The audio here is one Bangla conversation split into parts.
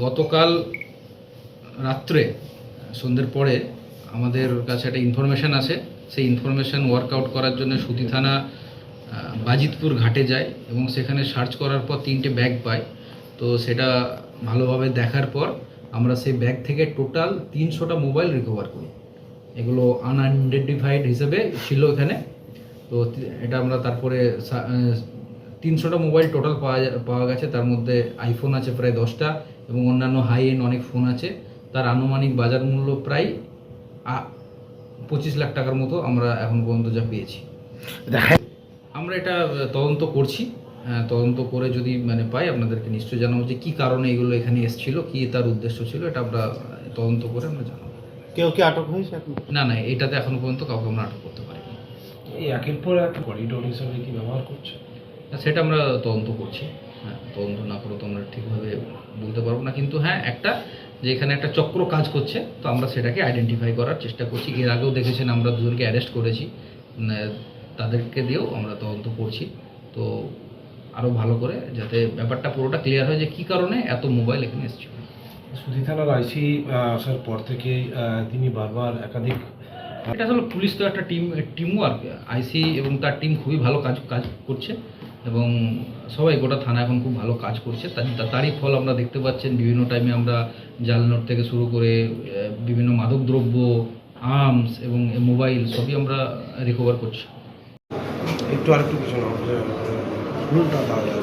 গতকাল রাত্রে, সন্ধ্যের পরে আমাদের কাছে একটা ইনফরমেশান আসে। সেই ইনফরমেশান ওয়ার্কআউট করার জন্য সুতি থানা বাজিতপুর ঘাটে যায় এবং সেখানে সার্চ করার পর তিনটে ব্যাগ পায় তো সেটা ভালোভাবে দেখার পর আমরা সেই ব্যাগ থেকে টোটাল তিনশোটা মোবাইল রিকভার করি। এগুলো আনআইডেন্টিফাইড হিসেবে ছিল এখানে। তো এটা আমরা তারপরে তিনশোটা মোবাইল টোটাল পাওয়া পাওয়া গেছে। তার মধ্যে আইফোন আছে প্রায় দশটা। এবং অন্যান্য হাই এন্ড অনেক ফোন আছে। তার আনুমানিক বাজার মূল্য প্রায় পঁচিশ লাখ টাকার মতো আমরা এখন পর্যন্ত যা পেয়েছি। দেখা আমরা এটা তদন্ত করছি। তদন্ত করে যদি মানে পাই আপনাদেরকে নিশ্চয়ই জানাব যে কী কারণে এগুলো এখানে এসেছিল কী তার উদ্দেশ্য ছিল এটা আমরা তদন্ত করে আমরা জানাব। কেউ কি আটক হয়েছে না না এটাতে এখনও পর্যন্ত কাউকে আমরা আটক করতে পারিনি। এই একের পর এক করিডোর হিসাবে কি ব্যবহার করছে? সেটা আমরা তদন্ত করছি। হ্যাঁ তদন্ত না করে তো আমরা ঠিকভাবে বলতে পারব না। কিন্তু হ্যাঁ একটা যে এখানে একটা চক্র কাজ করছে তো আমরা সেটাকে আইডেন্টিফাই করার চেষ্টা করছি। এর আগেও দেখেছেন আমরা দুজনকে অ্যারেস্ট করেছি। তাদেরকে দিয়েও আমরা তদন্ত করছি। তো আরও ভালো করে যাতে ব্যাপারটা পুরোটা ক্লিয়ার হয় যে কী কারণে এত মোবাইল এখানে এসেছিল। সুধি থানার আইসি আসার পর আহ, তিনি বারবার একাধিক এটা আসলে পুলিশ তো একটা টিম টিম ওয়ার্ক আইসি এবং তার টিম খুবই ভালো কাজ কাজ করছে এবং সবাই গোটা থানা এখন খুব ভালো কাজ করছে। তার- তারই ফল আমরা দেখতে পাচ্ছেন বিভিন্ন টাইমে আমরা জাল নোট থেকে শুরু করে বিভিন্ন মাদকদ্রব্য আর্মস এবং মোবাইল সবই আমরা রিকভার করছি। একটু আরেকটু পিছনে ভুলটা পাওয়া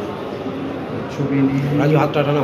ছবি রাজু হাতটা টানো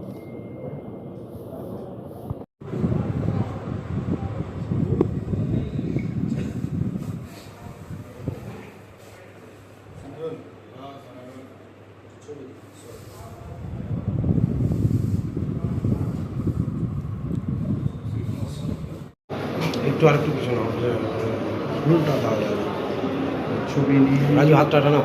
একটু আরেকটু পিছনে ভুলটা পাওয়া যাবে ছবি নিয়ে রাজু হাতটা টানো